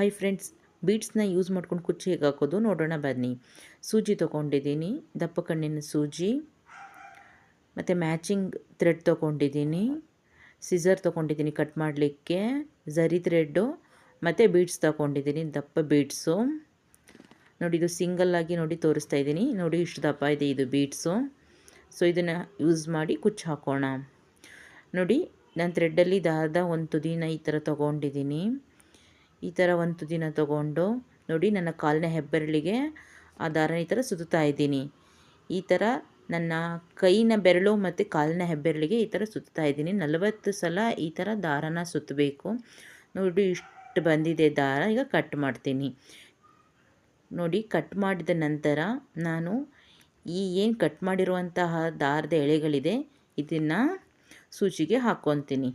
Hi friends ಬೀಡ್ಸ್ನ use ಮಾಡ್ಕೊಂಡು ಕುಚ್ಚು ಹೇಗೆ ಹಾಕೋದು ನೋಡೋಣ ಬನ್ನಿ. ಸೂಜಿ ತೊಗೊಂಡಿದ್ದೀನಿ, ದಪ್ಪ ಕಣ್ಣಿನ ಸೂಜಿ, ಮತ್ತು ಮ್ಯಾಚಿಂಗ್ ಥ್ರೆಡ್ ತೊಗೊಂಡಿದ್ದೀನಿ ಸಿಸರ್ ತೊಗೊಂಡಿದ್ದೀನಿ ಕಟ್ ಮಾಡಲಿಕ್ಕೆ ಝರಿ ಥ್ರೆಡ್ಡು ಮತ್ತು ಬೀಡ್ಸ್ ತೊಗೊಂಡಿದ್ದೀನಿ, ದಪ್ಪ ಬೀಡ್ಸು ನೋಡಿ ಇದು ಸಿಂಗಲ್ಲಾಗಿ ನೋಡಿ ತೋರಿಸ್ತಾ ಇದ್ದೀನಿ, ನೋಡಿ ಇಷ್ಟು ದಪ್ಪ ಇದೆ ಇದು ಬೀಡ್ಸು ಸೊ ಇದನ್ನು ಯೂಸ್ ಮಾಡಿ ಕುಚ್ಚು ಹಾಕೋಣ. ನೋಡಿ, ನಾನು ಥ್ರೆಡ್ಡಲ್ಲಿ ದಾದ ಒಂದು ತುದಿನ ಈ ಥರ ತೊಗೊಂಡಿದ್ದೀನಿ. ಈ ಥರ ಒಂದು ದಿನ ತಗೊಂಡು ನೋಡಿ ನನ್ನ ಕಾಲಿನ ಹೆಬ್ಬೆರಳಿಗೆ ಆ ದಾರನ ಈ ಥರ ಸುತ್ತಾ ಇದ್ದೀನಿ. ಈ ಥರ ನನ್ನ ಕೈನ ಬೆರಳು ಮತ್ತು ಕಾಲಿನ ಹೆಬ್ಬೆರಳಿಗೆ ಈ ಥರ ಸುತ್ತಾ ಇದ್ದೀನಿ. ನಲವತ್ತು ಸಲ ಈ ಥರ ದಾರನ ಸುತ್ತಬೇಕು. ನೋಡಿ ಇಷ್ಟು ಬಂದಿದೆ ದಾರ, ಈಗ ಕಟ್ ಮಾಡ್ತೀನಿ. ನೋಡಿ ಕಟ್ ಮಾಡಿದ ನಂತರ ನಾನು ಈ ಏನು ಕಟ್ ಮಾಡಿರುವಂತಹ ದಾರದ ಎಳೆಗಳಿದೆ, ಇದನ್ನು ಸೂಚಿಗೆ ಹಾಕ್ಕೊತೀನಿ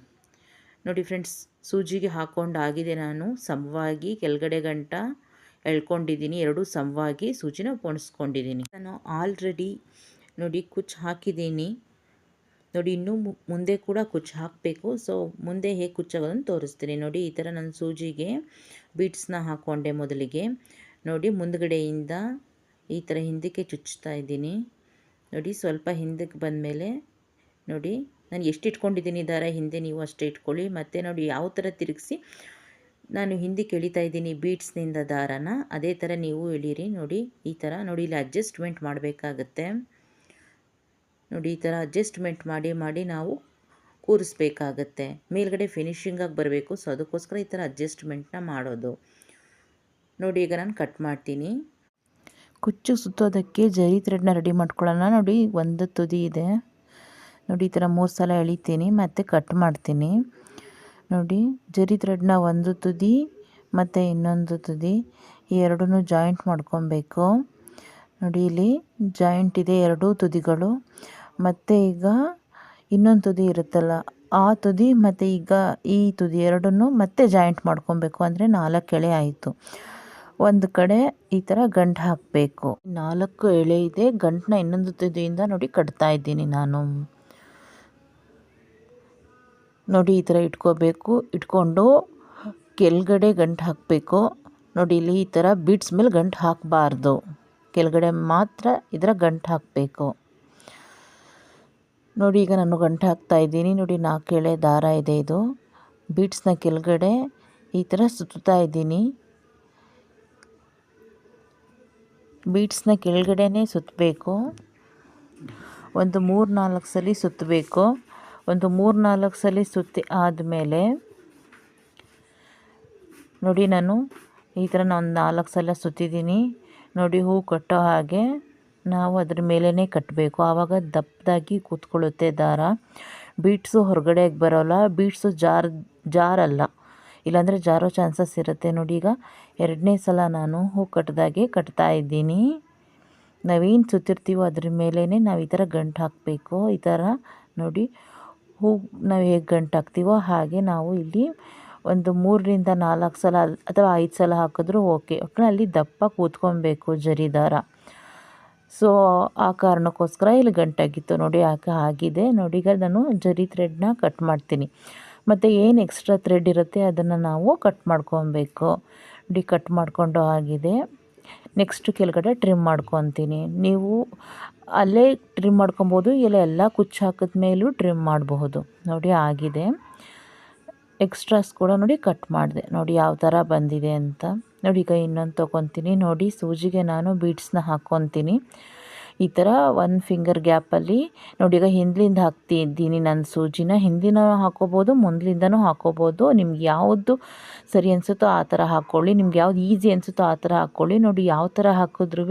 ನೋಡಿ ಫ್ರೆಂಡ್ಸ್ ಸೂಜಿಗೆ ಹಾಕ್ಕೊಂಡಾಗಿದೆ ನಾನು ಸಮವಾಗಿ ಕೆಳಗಡೆ ಗಂಟ ಎಳ್ಕೊಂಡಿದ್ದೀನಿ. ಎರಡು ಸಮವಾಗಿ ಸೂಜಿನ ಪೋಣಿಸ್ಕೊಂಡಿದ್ದೀನಿ ನಾನು ಆಲ್ರೆಡಿ ನೋಡಿ ಕುಚ್ಚು ಹಾಕಿದ್ದೀನಿ. ನೋಡಿ ಇನ್ನೂ ಮುಂದೆ ಕೂಡ ಕುಚ್ಚು ಹಾಕಬೇಕು. ಸೊ, ಮುಂದೆ ಹೇಗೆ ಕುಚ್ಚಾಗೋದನ್ನು ತೋರಿಸ್ತೀನಿ. ನೋಡಿ ಈ ಥರ ನಾನು ಸೂಜಿಗೆ ಬೀಟ್ಸ್ನ ಹಾಕ್ಕೊಂಡೆ ಮೊದಲಿಗೆ. ನೋಡಿ ಮುಂದ್ಗಡೆಯಿಂದ ಈ ಥರ ಹಿಂದಕ್ಕೆ ಚುಚ್ಚುತ್ತಾ ಇದ್ದೀನಿ. ನೋಡಿ ಸ್ವಲ್ಪ ಹಿಂದಕ್ಕೆ ಬಂದಮೇಲೆ ನೋಡಿ ನಾನು ಎಷ್ಟು ಇಟ್ಕೊಂಡಿದ್ದೀನಿ ದಾರ, ಹಿಂದೆ ನೀವು ಅಷ್ಟೇ ಇಟ್ಕೊಳ್ಳಿ. ಮತ್ತು ನೋಡಿ ಯಾವ ಥರ ತಿರುಗಿಸಿ ನಾನು ಹಿಂದೆ ಎಳಿತಾ ಇದ್ದೀನಿ ಬೀಟ್ಸ್ನಿಂದ ದಾರನ. ಅದೇ ಥರ ನೀವು ಎಳೀರಿ. ನೋಡಿ ಈ ಥರ. ನೋಡಿ ಇಲ್ಲಿ ಅಡ್ಜಸ್ಟ್ಮೆಂಟ್ ಮಾಡಬೇಕಾಗತ್ತೆ. ನೋಡಿ ಈ ಥರ ಅಡ್ಜಸ್ಟ್ಮೆಂಟ್ ಮಾಡಿ ಮಾಡಿ ನಾವು ಕೂರಿಸ್ಬೇಕಾಗತ್ತೆ. ಮೇಲ್ಗಡೆ ಫಿನಿಶಿಂಗಾಗಿ ಬರಬೇಕು. ಸೊ ಅದಕ್ಕೋಸ್ಕರ ಈ ಥರ ಅಡ್ಜಸ್ಟ್ಮೆಂಟ್ನ ಮಾಡೋದು. ನೋಡಿ ಈಗ ನಾನು ಕಟ್ ಮಾಡ್ತೀನಿ. ಕುಚ್ಚು ಸುತ್ತೋದಕ್ಕೆ ಜರಿ ಥ್ರೆಡ್ನ ರೆಡಿ ಮಾಡ್ಕೊಳ್ಳೋಣ. ನೋಡಿ ಒಂದು ತುದಿ ಇದೆ. ನೋಡಿ ಈ ಥರ ಮೂರು ಸಲ ಎಳಿತೀನಿ ಮತ್ತು ಕಟ್ ಮಾಡ್ತೀನಿ. ನೋಡಿ ಜರಿ ಥ್ರೆಡ್ನ ಒಂದು ತುದಿ ಮತ್ತು ಇನ್ನೊಂದು ತುದಿ ಈ ಎರಡೂ ಜಾಯಿಂಟ್ ಮಾಡ್ಕೊಬೇಕು. ನೋಡಿ ಇಲ್ಲಿ ಜಾಯಿಂಟ್ ಇದೆ ಎರಡೂ ತುದಿಗಳು. ಮತ್ತು ಈಗ ಇನ್ನೊಂದು ತುದಿ ಇರುತ್ತಲ್ಲ ಆ ತುದಿ ಮತ್ತು ಈಗ ಈ ತುದಿ ಎರಡನ್ನೂ ಮತ್ತೆ ಜಾಯಿಂಟ್ ಮಾಡ್ಕೊಬೇಕು ಅಂದರೆ ನಾಲ್ಕು ಎಳೆ ಆಯಿತು. ಒಂದು ಕಡೆ ಈ ಥರ ಗಂಟು ಹಾಕಬೇಕು. ನಾಲ್ಕು ಎಳೆ ಇದೆ ಗಂಟನ್ನ ಇನ್ನೊಂದು ತುದಿಯಿಂದ ನೋಡಿ ಕಟ್ತಾ ಇದ್ದೀನಿ ನಾನು. ನೋಡಿ ಈ ಥರ ಇಟ್ಕೋಬೇಕು. ಇಟ್ಕೊಂಡು ಕೆಳಗಡೆ ಗಂಟು ಹಾಕಬೇಕು. ನೋಡಿ ಇಲ್ಲಿ ಈ ಥರ ಬೀಟ್ಸ್ ಮೇಲೆ ಗಂಟು ಹಾಕಬಾರ್ದು. ಕೆಳಗಡೆ ಮಾತ್ರ ಇದರ ಗಂಟು ಹಾಕಬೇಕು. ನೋಡಿ ಈಗ ನಾನು ಗಂಟು ಹಾಕ್ತಾ ಇದ್ದೀನಿ. ನೋಡಿ ನಾಲ್ಕು ಎಳೆ ದಾರ ಇದೆ ಇದು. ಬೀಟ್ಸ್ನ ಕೆಳಗಡೆ ಈ ಥರ ಸುತ್ತಾ ಇದ್ದೀನಿ. ಬೀಟ್ಸ್ನ ಕೆಳಗಡೆನೇ ಸುತ್ತಬೇಕು. ಒಂದು ಮೂರು ನಾಲ್ಕು ಸಲ ಸುತ್ತಬೇಕು. ಒಂದು ಮೂರು ನಾಲ್ಕು ಸಲ ಸುತ್ತಿ ಆದಮೇಲೆ ನೋಡಿ ನಾನು ಈ ಥರ ನಾನು ನಾಲ್ಕು ಸಲ ಸುತ್ತಿದ್ದೀನಿ. ನೋಡಿ ಹೂ ಕಟ್ಟೋ ಹಾಗೆ ನಾವು ಅದ್ರ ಮೇಲೇ ಕಟ್ಟಬೇಕು. ಆವಾಗ ದಪ್ಪದಾಗಿ ಕೂತ್ಕೊಳ್ಳುತ್ತೆ ದಾರ. ಬೀಟ್ಸು ಹೊರಗಡೆಗೆ ಬರೋಲ್ಲ? ಬೀಟ್ಸು ಜಾರ್, ಜಾರಲ್ಲ. ಇಲ್ಲಾಂದರೆ ಜಾರೋ ಚಾನ್ಸಸ್ ಇರುತ್ತೆ. ನೋಡಿ ಈಗ ಎರಡನೇ ಸಲ ನಾನು ಹೂ ಕಟ್ಟದಾಗೆ ಕಟ್ತಾ ಇದ್ದೀನಿ. ನಾವೇನು ಸುತ್ತಿರ್ತೀವೋ ಅದ್ರ ಮೇಲೇ ನಾವು ಈ ಥರ ಗಂಟು ಹಾಕಬೇಕು. ಈ ಥರ ನೋಡಿ ಹೂ ನಾವು ಹೇಗೆ ಗಂಟು ಹಾಕ್ತೀವೋ ಹಾಗೆ ನಾವು ಇಲ್ಲಿ ಒಂದು ಮೂರರಿಂದ ನಾಲ್ಕು ಸಲ ಅಥವಾ ಐದು ಸಲ ಹಾಕಿದ್ರು ಓಕೆ. ಒಟ್ಟಿನಲ್ಲಿ ದಪ್ಪ ಕೂತ್ಕೊಬೇಕು ಜರಿದಾರ. ಸೊ ಆ ಕಾರಣಕ್ಕೋಸ್ಕರ ಇಲ್ಲಿ ಗಂಟಾಗಿತ್ತು. ನೋಡಿ ಯಾಕೆ ಆಗಿದೆ. ನೋಡಿ, ಈಗ ನಾನು ಜರಿ ಥ್ರೆಡ್ನ ಕಟ್ ಮಾಡ್ತೀನಿ. ಮತ್ತು ಏನು ಎಕ್ಸ್ಟ್ರಾ ಥ್ರೆಡ್ ಇರುತ್ತೆ ಅದನ್ನು ನಾವು ಕಟ್ ಮಾಡ್ಕೊಬೇಕು. ನೋಡಿ ಕಟ್ ಮಾಡಿಕೊಂಡು ಆಗಿದೆ. ನೆಕ್ಸ್ಟ್ ಕೆಳಗಡೆ ಟ್ರಿಮ್ ಮಾಡ್ಕೊತೀನಿ. ನೀವು ಅಲ್ಲೇ ಟ್ರಿಮ್ ಮಾಡ್ಕೊಬೋದು, ಇಲ್ಲ ಎಲ್ಲ ಕುಚ್ಚು ಹಾಕಿದ ಮೇಲೂ ಟ್ರಿಮ್ ಮಾಡಬಹುದು. ನೋಡಿ ಆಗಿದೆ. ಎಕ್ಸ್ಟ್ರಾಸ್ ಕೂಡ ನೋಡಿ ಕಟ್ ಮಾಡಿದೆ. ನೋಡಿ ಯಾವ ಥರ ಬಂದಿದೆ ಅಂತ. ನೋಡಿ ಈಗ ಇನ್ನೊಂದು ತೊಗೊತೀನಿ. ನೋಡಿ ಸೂಜಿಗೆ ನಾನು ಬೀಡ್ಸ್ನ ಹಾಕ್ಕೊತೀನಿ ಈ ಥರ ಒಂದು ಫಿಂಗರ್ ಗ್ಯಾಪಲ್ಲಿ ನೋಡಿ ಈಗ ಹಿಂದ್ಲಿಂದ ಹಾಕ್ತಿದ್ದೀನಿ ನನ್ನ ಸೂಜಿನ. ಹಿಂದಿನ ಹಾಕೋಬೋದು, ಮುಂದ್ಲಿಂದನೂ ಹಾಕೋಬೋದು. ನಿಮ್ಗೆ ಯಾವುದು ಸರಿ ಅನಿಸುತ್ತೋ ಆ ಥರ ಹಾಕ್ಕೊಳ್ಳಿ ನಿಮ್ಗೆ ಯಾವ್ದು ಈಸಿ ಅನಿಸುತ್ತೋ ಆ ಥರ ಹಾಕ್ಕೊಳ್ಳಿ ನೋಡಿ ಯಾವ ಥರ ಹಾಕಿದ್ರೂ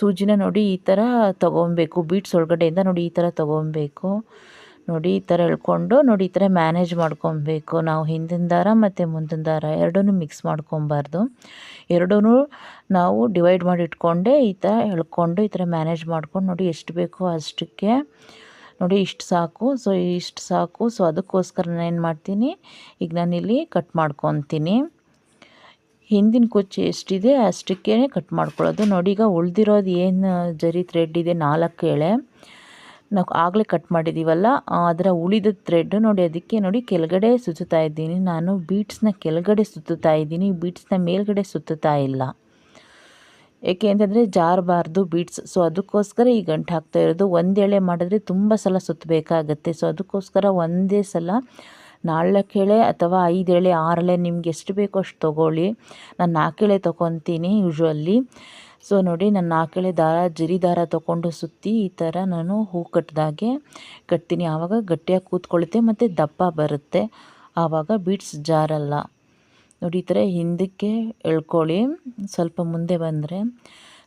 ಸೂಜಿನ ನೋಡಿ ಈ ಥರ ತೊಗೊಬೇಕು. ಬೀಟ್ಸ್ ಒಳಗಡೆಯಿಂದ ನೋಡಿ ಈ ಥರ ತೊಗೊಬೇಕು. ನೋಡಿ, ಈ ಥರ ಎಳ್ಕೊಂಡು ನೋಡಿ, ಈ ಥರ ಮ್ಯಾನೇಜ್ ಮಾಡ್ಕೊಬೇಕು. ನಾವು ಹಿಂದಿನ ದಾರ ಮತ್ತು ಮುಂದಿನ ದಾರ ಎರಡೂ ಮಿಕ್ಸ್ ಮಾಡ್ಕೊಬಾರ್ದು. ಎರಡೂ ನಾವು ಡಿವೈಡ್ ಮಾಡಿ ಇಟ್ಕೊಂಡೆ ಈ ಥರ ಎಳ್ಕೊಂಡು ಈ ಥರ ಮ್ಯಾನೇಜ್ ಮಾಡ್ಕೊಂಡು ನೋಡಿ ಎಷ್ಟು ಬೇಕೋ ಅಷ್ಟಕ್ಕೆ ನೋಡಿ, ಇಷ್ಟು ಸಾಕು. ಸೊ ಇಷ್ಟು ಸಾಕು. ಸೊ ಅದಕ್ಕೋಸ್ಕರ ನಾನು ಏನು ಮಾಡ್ತೀನಿ? ಈಗ ನಾನಿಲ್ಲಿ ಕಟ್ ಮಾಡ್ಕೊತೀನಿ. ಹಿಂದಿನ ಕುಚ್ಚು ಎಷ್ಟಿದೆ ಅಷ್ಟಕ್ಕೇ ಕಟ್ ಮಾಡ್ಕೊಳ್ಳೋದು. ನೋಡಿ, ಈಗ ಉಳಿದಿರೋದು ಏನು, ಜರಿ ಥ್ರೆಡ್ ಇದೆ ನಾಲ್ಕು ಎಳೆ ನಾವು ಆಗಲೇ ಕಟ್ ಮಾಡಿದ್ದೀವಲ್ಲ ಅದರ ಉಳಿದ ಥ್ರೆಡ್ ನೋಡಿ, ಅದಕ್ಕೆ ನೋಡಿ ಕೆಳಗಡೆ ಸುತ್ತುತ್ತಾ ಇದ್ದೀನಿ. ನಾನು ಬೀಟ್ಸ್ನ ಕೆಳಗಡೆ ಸುತ್ತುತ್ತಾ ಇದ್ದೀನಿ. ಬೀಟ್ಸ್ನ ಮೇಲ್ಗಡೆ ಸುತ್ತುತ್ತಾ ಇಲ್ಲ. ಏಕೆ ಅಂತಂದರೆ ಜಾರಬಾರ್ದು ಬೀಟ್ಸ್ ಸೊ ಅದಕ್ಕೋಸ್ಕರ ಈ ಗಂಟು ಹಾಕ್ತಾ ಇರೋದು. ಒಂದೇಳೆ ಮಾಡಿದ್ರೆ ತುಂಬ ಸಲ ಸುತ್ತಬೇಕಾಗತ್ತೆ ಸೊ ಅದಕ್ಕೋಸ್ಕರ ಒಂದೇ ಸಲ ನಾಲ್ಕೇಳೆ ಅಥವಾ ಐದು ಎಳೆ, ಆರು ಎಳೆ ನಿಮ್ಗೆ ಎಷ್ಟು ಬೇಕೋ ಅಷ್ಟು ತೊಗೊಳ್ಳಿ. ನಾನು ನಾಲ್ಕು ಎಳೆ ತೊಗೊತೀನಿ ಯೂಶ್ವಲಿ ಸೊ ನೋಡಿ ನಾನು ನಾಲ್ಕಳೆ ದಾರ, ಜರಿ ದಾರ ತೊಗೊಂಡು ಸುತ್ತಿ ಈ ಥರ ನಾನು ಹೂ ಕಟ್ಟಿದಾಗೆ ಕಟ್ತೀನಿ. ಆವಾಗ ಗಟ್ಟಿಯಾಗಿ ಕೂತ್ಕೊಳ್ಳುತ್ತೆ ಮತ್ತು ದಪ್ಪ ಬರುತ್ತೆ. ಆವಾಗ ಬೀಟ್ಸ್ ಜಾರಲ್ಲ. ನೋಡಿ, ಈ ಥರ ಹಿಂದಕ್ಕೆ ಎಳ್ಕೊಳ್ಳಿ. ಸ್ವಲ್ಪ ಮುಂದೆ ಬಂದರೆ.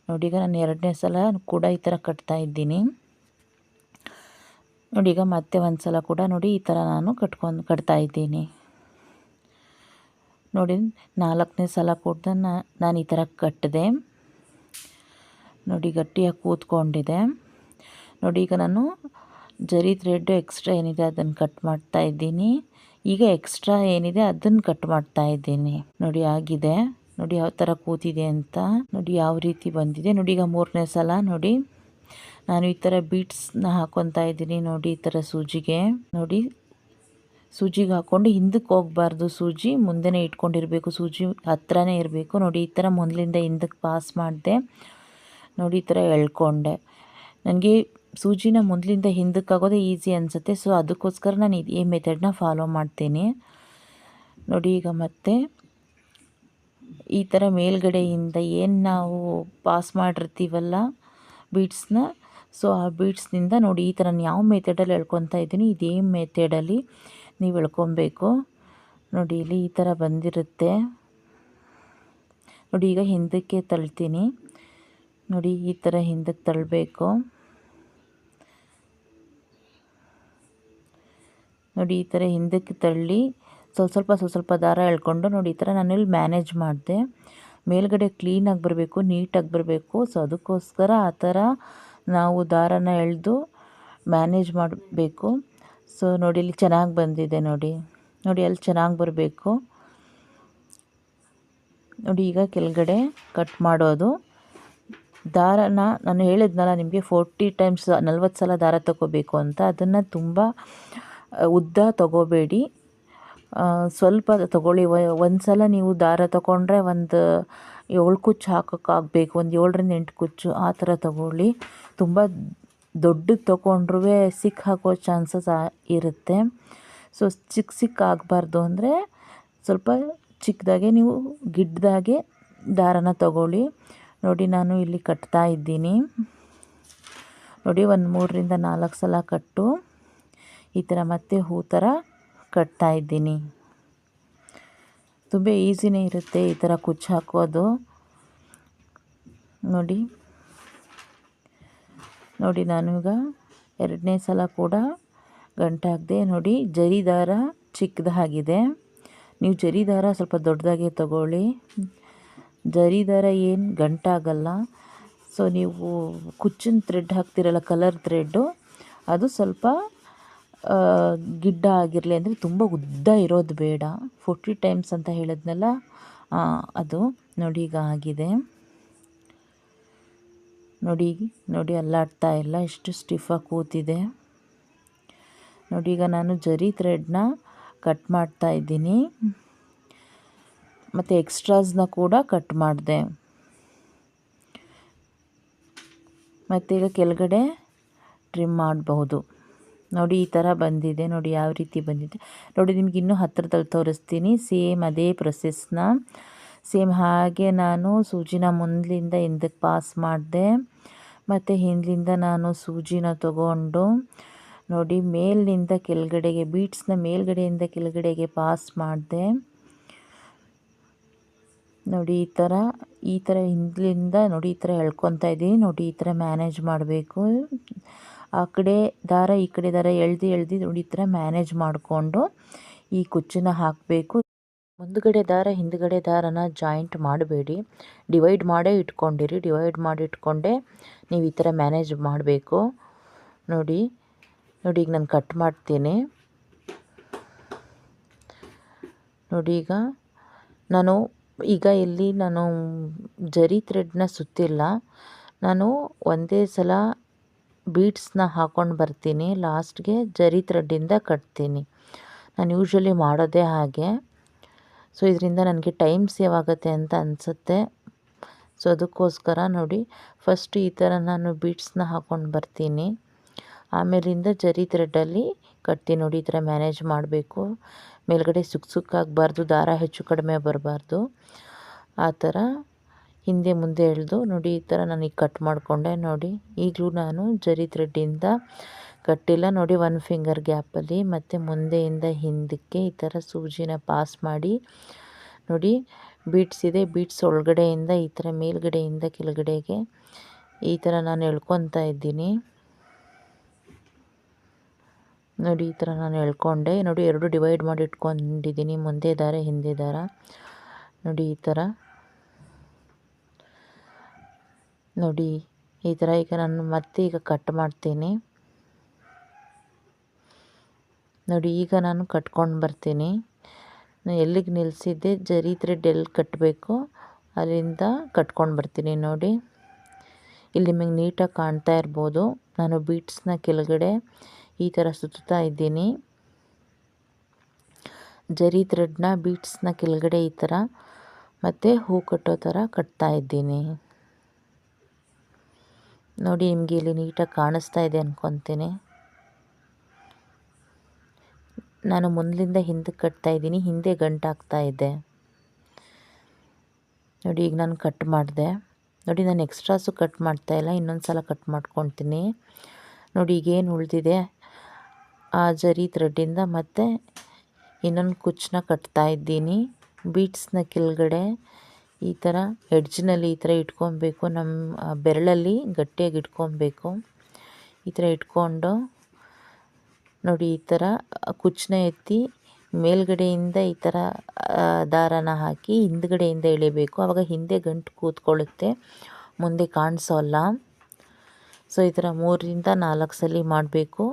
ನೋಡಿ, ಈಗ ನಾನು ಎರಡನೇ ಸಲ ಕೂಡ ಈ ಥರ ಕಟ್ತಾ ಇದ್ದೀನಿ. ನೋಡಿ, ಈಗ ಮತ್ತೆ ಒಂದು ಸಲ ಕೂಡ ನೋಡಿ ಈ ಥರ ನಾನು ಕಟ್ಕೊಂಡು ಕಟ್ತಾ ಇದ್ದೀನಿ. ನೋಡಿ, ನಾಲ್ಕನೇ ಸಲ ಕೂಡ ನಾನು ಈ ಥರ ಕಟ್ಟಿದೆ. ನೋಡಿ ಗಟ್ಟಿಯಾಗಿ ಕೂತ್ಕೊಂಡಿದೆ. ನೋಡಿ ಈಗ ನಾನು ಜರಿ ಥ್ರೆಡ್ ಎಕ್ಸ್ಟ್ರಾ ಏನಿದೆ ಅದನ್ನು ಕಟ್ ಮಾಡ್ತಾ ಇದ್ದೀನಿ. ಈಗ ಎಕ್ಸ್ಟ್ರಾ ಏನಿದೆ ಅದನ್ನು ಕಟ್ ಮಾಡ್ತಾ ಇದ್ದೀನಿ. ನೋಡಿ ಆಗಿದೆ. ನೋಡಿ ಯಾವ ಥರ ಕೂತಿದೆ ಅಂತ. ನೋಡಿ ಯಾವ ರೀತಿ ಬಂದಿದೆ. ನೋಡಿ ಈಗ ಮೂರನೇ ಸಲ ನೋಡಿ. ನಾನು ಈ ಥರ ಬೀಟ್ಸ್ನ ಹಾಕೊತಾ ಇದ್ದೀನಿ ನೋಡಿ ಈ ಥರ ಸೂಜಿಗೆ. ನೋಡಿ ಸೂಜಿಗೆ ಹಾಕ್ಕೊಂಡು ಹಿಂದಕ್ಕೆ ಹೋಗಬಾರ್ದು ಸೂಜಿ. ಮುಂದೆನೇ ಇಟ್ಕೊಂಡಿರಬೇಕು ಸೂಜಿ ಹತ್ರನೇ ಇರಬೇಕು. ನೋಡಿ ಈ ಥರ ಮೊದಲಿಂದ ಹಿಂದಕ್ಕೆ ಪಾಸ್ ಮಾಡಿದೆ. ನೋಡಿ ಈ ಥರ ಎಳ್ಕೊಂಡೆ ನನಗೆ ಸೂಜಿನ ಮೊದಲಿಂದ ಹಿಂದಕ್ಕೆ ಆಗೋದೇ ಈಸಿ ಅನಿಸುತ್ತೆ ಸೊ ಅದಕ್ಕೋಸ್ಕರ ನಾನು ಈ ಮೆಥಡ್ನ ಫಾಲೋ ಮಾಡ್ತೀನಿ. ನೋಡಿ ಈಗ ಮತ್ತೆ ಈ ಥರ ಮೇಲ್ಗಡೆಯಿಂದ ಏನು ನಾವು ಪಾಸ್ ಮಾಡಿರ್ತೀವಲ್ಲ ಬೀಡ್ಸ್ನ ಸೊ ಆ ಬೀಡ್ಸ್ನಿಂದ ನೋಡಿ ಈ ಥರ ನಾನು ಯಾವ ಮೆಥಡಲ್ಲಿ ಎಳ್ಕೊತಾ ಇದ್ದೀನಿ, ಇದೇ ಮೆಥಡಲ್ಲಿ ನೀವು ಎಳ್ಕೊಬೇಕು. ನೋಡಿ ಇಲ್ಲಿ ಈ ಥರ ಬಂದಿರುತ್ತೆ. ನೋಡಿ ಈಗ ಹಿಂದಕ್ಕೆ ತಳ್ತೀನಿ. ನೋಡಿ, ಈ ಥರ ಹಿಂದಕ್ಕೆ ತಳ್ಳಬೇಕು ನೋಡಿ, ಈ ಥರ ಹಿಂದಕ್ಕೆ ತಳ್ಳಿ, ಸ್ವಲ್ಪ ಸ್ವಲ್ಪ ಸ್ವಲ್ಪ ಸ್ವಲ್ಪ ದಾರ ಎಳ್ಕೊಂಡು ನೋಡಿ, ಈ ಥರ ನಾನು ಇಲ್ಲಿ ಮ್ಯಾನೇಜ್ ಮಾಡಿದೆ. ಮೇಲ್ಗಡೆ ಕ್ಲೀನಾಗಿ ಬರಬೇಕು ನೀಟಾಗಿ ಬರಬೇಕು. ಸೊ ಅದಕ್ಕೋಸ್ಕರ ಆ ಥರ ನಾವು ದಾರನ ಎಳೆದು ಮ್ಯಾನೇಜ್ ಮಾಡಬೇಕು. ಸೊ ನೋಡಿ, ಇಲ್ಲಿ ಚೆನ್ನಾಗಿ ಬಂದಿದೆ ನೋಡಿ. ನೋಡಿ, ಅಲ್ಲಿ ಚೆನ್ನಾಗಿ ಬರಬೇಕು. ನೋಡಿ, ಈಗ ಕೆಳಗಡೆ ಕಟ್ ಮಾಡೋದು. ದಾರನ ನಾನು ಹೇಳಿದ್ನಲ್ಲ, ನಿಮಗೆ ಫೋರ್ಟಿ ಟೈಮ್ಸ್ ನಲ್ವತ್ತು ಸಲ ದಾರ ತಗೋಬೇಕು ಅಂತ, ಅದನ್ನು ತುಂಬ ಉದ್ದ ತಗೋಬೇಡಿ. ಸ್ವಲ್ಪ ತಗೊಳ್ಳಿ ಒಂದು ಸಲ ನೀವು ದಾರ ತಗೊಂಡ್ರೆ ಒಂದು ಏಳು ಕುಚ್ಚು ಹಾಕೋಕ್ಕಾಗಬೇಕು, ಒಂದು ಏಳರಿಂದ ಎಂಟು ಕುಚ್ಚು ಆ ಥರ ತಗೊಳ್ಳಿ. ತುಂಬ ದೊಡ್ಡದು ತೊಗೊಂಡ್ರೂ ಸಿಕ್ ಹಾಕೋ ಚಾನ್ಸಸ್ ಇರುತ್ತೆ. ಸೊ ಚಿಕ್ಕ ಸಿಕ್ಕ ಆಗಬಾರ್ದು ಅಂದರೆ ಸ್ವಲ್ಪ ಚಿಕ್ಕದಾಗೆ ನೀವು ಗಿಡ್ಡದಾಗೆ ದಾರನ ತಗೊಳ್ಳಿ. ನೋಡಿ ನಾನು ಇಲ್ಲಿ ಕಟ್ತಾ ಇದ್ದೀನಿ. ನೋಡಿ ಒಂದು ಮೂರರಿಂದ ನಾಲ್ಕು ಸಲ ಕಟ್ಟು. ಈ ಥರ ಮತ್ತೆ ಹೂ ಥರ ಕಟ್ತಾ ಇದ್ದೀನಿ. ತುಂಬ ಈಸಿನೇ ಇರುತ್ತೆ ಈ ಥರ ಕುಚ್ಚು ಹಾಕೋದು. ನೋಡಿ. ನೋಡಿ ನಾನು ಎರಡನೇ ಸಲ ಕೂಡ ಗಂಟಾಗಿದೆ ನೋಡಿ ಜರಿದಾರ ಚಿಕ್ಕದಾಗಿದೆ ನೀವು ಜರಿದಾರ ಸ್ವಲ್ಪ ದೊಡ್ಡದಾಗೆ ತಗೊಳ್ಳಿ. ಜರಿ ದಾರ ಏನು ಗಂಟಾಗಲ್ಲ. ಸೊ ನೀವು ಕುಚ್ಚಿನ ಥ್ರೆಡ್ ಹಾಕ್ತಿರಲ್ಲ ಕಲರ್ ಥ್ರೆಡ್ಡು ಅದು ಸ್ವಲ್ಪ ಗಿಡ್ಡ ಆಗಿರಲಿ ಅಂದರೆ ತುಂಬ ಉದ್ದ ಇರೋದು ಬೇಡ. ಫೋರ್ಟಿ ಟೈಮ್ಸ್ ಅಂತ ಹೇಳಿದ್ನಲ್ಲ ಅದು ನೋಡಿ ಈಗ ಆಗಿದೆ. ನೋಡಿ ನೋಡಿ ಅಲ್ಲಾಡ್ತಾ ಇಲ್ಲ, ಎಷ್ಟು ಸ್ಟಿಫಾಗಿ ಕೂತಿದೆ. ನೋಡಿ ಈಗ ನಾನು ಜರಿ ಥ್ರೆಡ್ನ ಕಟ್ ಮಾಡ್ತಾ ಇದ್ದೀನಿ. ಮತ್ತು ಎಕ್ಸ್ಟ್ರಾಸ್ನ ಕೂಡ ಕಟ್ ಮಾಡಿದೆ. ಮತ್ತು ಈಗ ಕೆಳಗಡೆ ಟ್ರಿಮ್ ಮಾಡಬಹುದು. ನೋಡಿ ಈ ಥರ ಬಂದಿದೆ, ನೋಡಿ ಯಾವ ರೀತಿ ಬಂದಿದೆ. ನೋಡಿ ನಿಮ್ಗೆ ಇನ್ನೂ ಹತ್ತಿರದಲ್ಲಿ ತೋರಿಸ್ತೀನಿ ಸೇಮ್ ಅದೇ ಪ್ರೊಸೆಸ್ನ ಸೇಮ್ ಹಾಗೆ ನಾನು ಸೂಜಿನ ಮುಂದಲಿಂದ ಹಿಂದಕ್ಕೆ ಪಾಸ್ ಮಾಡಿದೆ. ಮತ್ತು ಹಿಂದಲಿಂದ ನಾನು ಸೂಜಿನ ತಗೊಂಡು, ನೋಡಿ ಮೇಲಿನಿಂದ ಕೆಳಗಡೆಗೆ ಬೀಟ್ಸ್ನ ಮೇಲ್ಗಡೆಯಿಂದ ಕೆಳಗಡೆಗೆ ಪಾಸ್ ಮಾಡಿದೆ. ನೋಡಿ, ಈ ಥರ ಈ ಥರ ಹಿಂದಿಂದ ನೋಡಿ, ಈ ಥರ ಎಳ್ಕೊತಾ ಇದ್ದೀನಿ. ನೋಡಿ, ಈ ಥರ ಮ್ಯಾನೇಜ್ ಮಾಡಬೇಕು. ಆ ಕಡೆ ದಾರ, ಈ ಕಡೆ ದಾರ ಎಳ್ದು ಎಳ್ದು ನೋಡಿ, ಈ ಥರ ಮ್ಯಾನೇಜ್ ಮಾಡಿಕೊಂಡು ಈ ಕುಚ್ಚನ್ನ ಹಾಕಬೇಕು. ಮುಂದುಗಡೆ ದಾರ, ಹಿಂದುಗಡೆ ದಾರನ ಜಾಯಿಂಟ್ ಮಾಡಬೇಡಿ. ಡಿವೈಡ್ ಮಾಡೇ ಇಟ್ಕೊಂಡಿರಿ. ಡಿವೈಡ್ ಮಾಡಿ ಇಟ್ಕೊಂಡೆ ನೀವು ಈ ಥರ ಮ್ಯಾನೇಜ್ ಮಾಡಬೇಕು. ನೋಡಿ ನೋಡಿ, ಈಗ ನಾನು ಕಟ್ ಮಾಡ್ತೀನಿ. ನೋಡಿ, ಈಗ ನಾನು ಈಗ ಇಲ್ಲಿ ನಾನು ಜರಿ ಥ್ರೆಡ್ನ ಸುತ್ತಿಲ್ಲ. ನಾನು ಒಂದೇ ಸಲ ಬೀಡ್ಸ್ನ ಹಾಕ್ಕೊಂಡು ಬರ್ತೀನಿ. ಲಾಸ್ಟ್ಗೆ ಜರಿ ಥ್ರೆಡ್ಡಿಂದ ಕಟ್ತೀನಿ. ನಾನು ಯೂಶ್ವಲಿ ಮಾಡೋದೇ ಹಾಗೆ. ಸೊ, ಇದರಿಂದ ನನಗೆ ಟೈಮ್ ಸೇವ್ ಆಗುತ್ತೆ ಅಂತ ಅನಿಸುತ್ತೆ. ಸೊ, ಅದಕ್ಕೋಸ್ಕರ ನೋಡಿ, ಫಸ್ಟ್ ಈ ಥರ ನಾನು ಬೀಡ್ಸ್ನ ಹಾಕ್ಕೊಂಡು ಬರ್ತೀನಿ. ಆಮೇಲಿಂದ ಜರಿ ಥ್ರೆಡ್ಡಲ್ಲಿ ಕಟ್ತಿ ನೋಡಿ ಈ ಥರ ಮ್ಯಾನೇಜ್ ಮಾಡಬೇಕು. ಮೇಲ್ಗಡೆ ಸುಕ್ ಸುಕ್ಕಾಗಬಾರ್ದು ದಾರ ಹೆಚ್ಚು ಕಡಿಮೆ ಬರಬಾರ್ದು. ಆ ಥರ ಹಿಂದೆ ಮುಂದೆ ಎಳೆದು ನೋಡಿ ಈ ಥರ ನನಗೆ ಕಟ್ ಮಾಡಿಕೊಂಡೆ ನೋಡಿ. ಈಗಲೂ ನಾನು ಜರಿ ಥ್ರೆಡ್ಡಿಂದ ಕಟ್ಟಿಲ್ಲ ನೋಡಿ ಒನ್ ಫಿಂಗರ್ ಗ್ಯಾಪಲ್ಲಿ ಮತ್ತು ಮುಂದೆಯಿಂದ ಹಿಂದಕ್ಕೆ ಈ ಥರ ಸೂಜಿನ ಪಾಸ್ ಮಾಡಿ ನೋಡಿ ಬೀಟ್ಸ್ ಇದೆ. ಬೀಟ್ಸ್ ಒಳಗಡೆಯಿಂದ ಈ ಥರ ಮೇಲ್ಗಡೆಯಿಂದ ಕೆಳಗಡೆಗೆ ಈ ಥರ ನಾನು ಎಳ್ಕೊತಾ ಇದ್ದೀನಿ. ನೋಡಿ, ಈ ಥರ ನಾನು ಎಳ್ಕೊಂಡೆ ನೋಡಿ, ಎರಡು ಡಿವೈಡ್ ಮಾಡಿ ಇಟ್ಕೊಂಡಿದ್ದೀನಿ. ಮುಂದೆ ದಾರ ಹಿಂದೆ ದಾರ ನೋಡಿ, ಈ ಥರ. ನೋಡಿ, ಈ ಥರ ಈಗ ನಾನು ಮತ್ತೆ ಈಗ ಕಟ್ ಮಾಡ್ತೀನಿ. ನೋಡಿ, ಈಗ ನಾನು ಕಟ್ಕೊಂಡು ಬರ್ತೀನಿ. ಎಲ್ಲಿಗೆ ನಿಲ್ಲಿಸಿದ್ದೆ? ಜರಿ ಥ್ರೆಡ್ ಎಲ್ಲಿ ಕಟ್ಟಬೇಕು? ಅಲ್ಲಿಂದ ಕಟ್ಕೊಂಡು ಬರ್ತೀನಿ, ನೋಡಿ. ಇಲ್ಲಿ ನಿಮಗೆ ನೀಟಾಗಿ ಕಾಣ್ತಾ ಇರ್ಬೋದು. ನಾನು ಬೀಟ್ಸ್ನ ಕೆಳಗಡೆ ಈ ಥರ ಸುತ್ತಾ ಇದ್ದೀನಿ. ಜರಿ ಥ್ರೆಡ್ನ, ಬೀಟ್ಸ್ನ ಕೆಳಗಡೆ ಈ ಥರ ಮತ್ತು ಹೂ ಕಟ್ಟೋ ಥರ ಕಟ್ತಾ ಇದ್ದೀನಿ. ನೋಡಿ, ನಿಮಗೆ ಇಲ್ಲಿ ನೀಟಾಗಿ ಕಾಣಿಸ್ತಾ ಇದೆ ಅಂದ್ಕೊತೀನಿ ನಾನು ಮುಂದಿಂದ ಹಿಂದಕ್ಕೆ ಕಟ್ತಾ ಇದ್ದೀನಿ, ಹಿಂದೆ ಗಂಟಾಗ್ತಾ ಇದೆ. ನೋಡಿ, ಈಗ ನಾನು ಕಟ್ ಮಾಡಿದೆ. ನೋಡಿ, ನಾನು ಎಕ್ಸ್ಟ್ರಾಸು ಕಟ್ ಮಾಡ್ತಾಯಿಲ್ಲ ಇನ್ನೊಂದು ಸಲ ಕಟ್ ಮಾಡ್ಕೊತೀನಿ. ನೋಡಿ ಈಗೇನು ಉಳಿದಿದೆ? ಆ ಜರಿ ಥ್ರೆಡ್ಡಿಂದ ಮತ್ತೆ ಇನ್ನೊಂದು ಕುಚ್ಚನ್ನ ಕಟ್ತಾ ಇದ್ದೀನಿ. ಬೀಟ್ಸ್ನ ಕೆಳಗಡೆ ಈ ಥರ ಹೆಡ್ಜ್ನಲ್ಲಿ ಈ ಥರ ಇಟ್ಕೊಬೇಕು. ನಮ್ಮ ಬೆರಳಲ್ಲಿ ಗಟ್ಟಿಯಾಗಿ ಇಟ್ಕೊಬೇಕು. ಈ ಥರ ಇಟ್ಕೊಂಡು ನೋಡಿ ಈ ಥರ ಕುಚ್ಚನ್ನ ಎತ್ತಿ ಮೇಲ್ಗಡೆಯಿಂದ ಈ ಥರ ದಾರನ ಹಾಕಿ ಹಿಂದ್ಗಡೆಯಿಂದ ಎಳಿಬೇಕು ಆವಾಗ ಹಿಂದೆ ಗಂಟು ಕೂತ್ಕೊಳ್ಳುತ್ತೆ, ಮುಂದೆ ಕಾಣಿಸೋಲ್ಲ. ಸೊ, ಈ ಥರ ಮೂರರಿಂದ ನಾಲ್ಕು ಸಲ ಮಾಡಬೇಕು.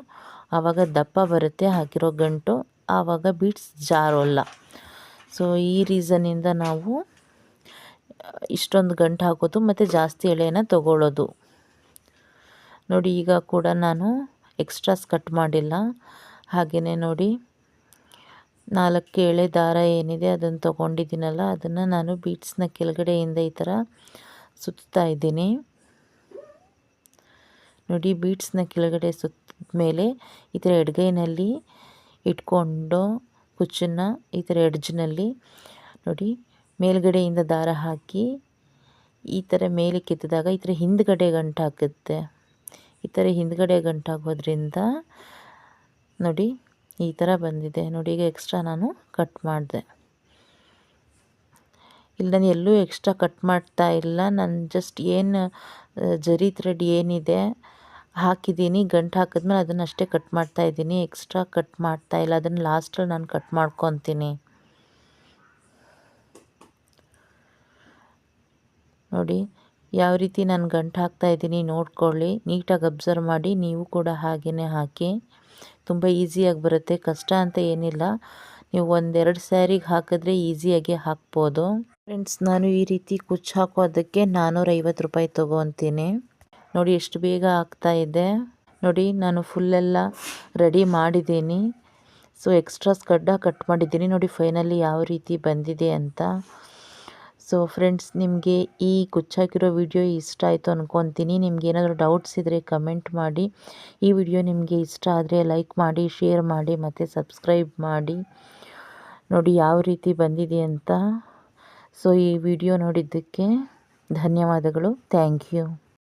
ಆವಾಗ ದಪ್ಪ ಬರುತ್ತೆ, ಹಾಕಿರೋ ಗಂಟು ಆವಾಗ ಬೀಟ್ಸ್ ಜಾರೋಲ್ಲ. ಸೊ ಈ ರೀಸನಿಂದ ನಾವು, ಇಷ್ಟೊಂದು ಗಂಟು ಹಾಕೋದು ಮತ್ತು ಜಾಸ್ತಿ ಎಳೆಯನ್ನು ತಗೊಳ್ಳೋದು. ನೋಡಿ, ಈಗ ಕೂಡ ನಾನು ಎಕ್ಸ್ಟ್ರಾಸ್ ಕಟ್ ಮಾಡಿಲ್ಲ. ಹಾಗೆಯೇ ನೋಡಿ, ನಾಲ್ಕು ಎಳೆ ದಾರ ಏನಿದೆ ಅದನ್ನು ತೊಗೊಂಡಿದ್ದೀನಲ್ಲ, ಅದನ್ನು ನಾನು ಬೀಟ್ಸ್ನ ಕೆಳಗಡೆಯಿಂದ ಈ ಥರ ಸುತ್ತಾ ಇದ್ದೀನಿ. ನೋಡಿ ಬೀಟ್ಸ್ನ ಕೆಳಗಡೆ ಸುತ್ತ ಮೇಲೆ ಈ ಥರ ಎಡ್ಗೈನಲ್ಲಿ ಇಟ್ಕೊಂಡು ಕುಚ್ಚನ್ನ ಈ ಥರ ಎಡ್ಜ್ನಲ್ಲಿ ನೋಡಿ ಮೇಲ್ಗಡೆಯಿಂದ ದಾರ ಹಾಕಿ ಈ ಥರ ಮೇಲೆ ಕೆತ್ತಿದಾಗ ಈ ಥರ ಹಿಂದ್ಗಡೆ ಗಂಟು ಈ ಥರ ಹಿಂದ್ಗಡೆ ಗಂಟಾಗೋದ್ರಿಂದ ನೋಡಿ ಈ ಥರ ಬಂದಿದೆ. ನೋಡಿ ಈಗ ಎಕ್ಸ್ಟ್ರಾ ನಾನು ಕಟ್ ಮಾಡಿದೆ. ಇಲ್ಲಿ ನಾನು ಎಲ್ಲೂ ಎಕ್ಸ್ಟ್ರಾ ಕಟ್ ಮಾಡ್ತಾ ಇಲ್ಲ. ನಾನು ಜಸ್ಟ್ ಏನು ಜರಿ ಥ್ರೆಡ್ ಏನಿದೆ ಹಾಕಿದ್ದೀನಿ, ಗಂಟು ಹಾಕಿದ್ಮೇಲೆ ಅದನ್ನು ಅಷ್ಟೇ ಕಟ್ ಮಾಡ್ತಾ ಇದ್ದೀನಿ ಎಕ್ಸ್ಟ್ರಾ ಕಟ್ ಮಾಡ್ತಾ ಇಲ್ಲ, ಅದನ್ನು ಲಾಸ್ಟಲ್ಲಿ ನಾನು ಕಟ್ ಮಾಡ್ಕೊತೀನಿ. ನೋಡಿ, ಯಾವ ರೀತಿ ನಾನು ಗಂಟು ಹಾಕ್ತಾ ಇದ್ದೀನಿ ನೋಡ್ಕೊಳ್ಳಿ, ನೀಟಾಗಿ ಅಬ್ಸರ್ವ್ ಮಾಡಿ, ನೀವು ಕೂಡ ಹಾಗೆಯೇ ಹಾಕಿ. ತುಂಬ ಈಸಿಯಾಗಿ ಬರುತ್ತೆ, ಕಷ್ಟ ಅಂತ ಏನಿಲ್ಲ. ನೀವು ಒಂದೆರಡು ಸ್ಯಾರಿಗೆ ಹಾಕಿದ್ರೆ ಈಸಿಯಾಗಿ ಹಾಕ್ಬೋದು. ಫ್ರೆಂಡ್ಸ್ ನಾನು ಈ ರೀತಿ ಕುಚ್ಚು ಹಾಕೋದಕ್ಕೆ ನಾನ್ನೂರೈವತ್ತು ರೂಪಾಯಿ ತೊಗೊತೀನಿ ನೋಡಿ ಎಷ್ಟು ಬೇಗ ಆಗ್ತಾ ಇದೆ. ನೋಡಿ, ನಾನು ಫುಲ್ಲೆಲ್ಲ ರೆಡಿ ಮಾಡಿದ್ದೀನಿ. ಸೊ ಎಕ್ಸ್ಟ್ರಾ ಸ್ಕಡ್ಡ ಕಟ್ ಮಾಡಿದ್ದೀನಿ. ನೋಡಿ ಫೈನಲಿ ಯಾವ ರೀತಿ ಬಂದಿದೆ ಅಂತ. ಸೊ ಫ್ರೆಂಡ್ಸ್ ನಿಮಗೆ ಈ ಕುಚ್ಚಾಕಿರೋ ವಿಡಿಯೋ ಇಷ್ಟ ಆಯಿತು ಅಂದ್ಕೊತೀನಿ ನಿಮ್ಗೆ ಏನಾದರೂ ಡೌಟ್ಸ್ ಇದ್ದರೆ ಕಮೆಂಟ್ ಮಾಡಿ. ಈ ವಿಡಿಯೋ ನಿಮಗೆ ಇಷ್ಟ ಆದರೆ ಲೈಕ್ ಮಾಡಿ ಶೇರ್ ಮಾಡಿ, ಮತ್ತು ಸಬ್ಸ್ಕ್ರೈಬ್ ಮಾಡಿ. ನೋಡಿ, ಯಾವ ರೀತಿ ಬಂದಿದೆ ಅಂತ. ಸೊ ಈ ವಿಡಿಯೋ ನೋಡಿದ್ದಕ್ಕೆ ಧನ್ಯವಾದಗಳು. Thank you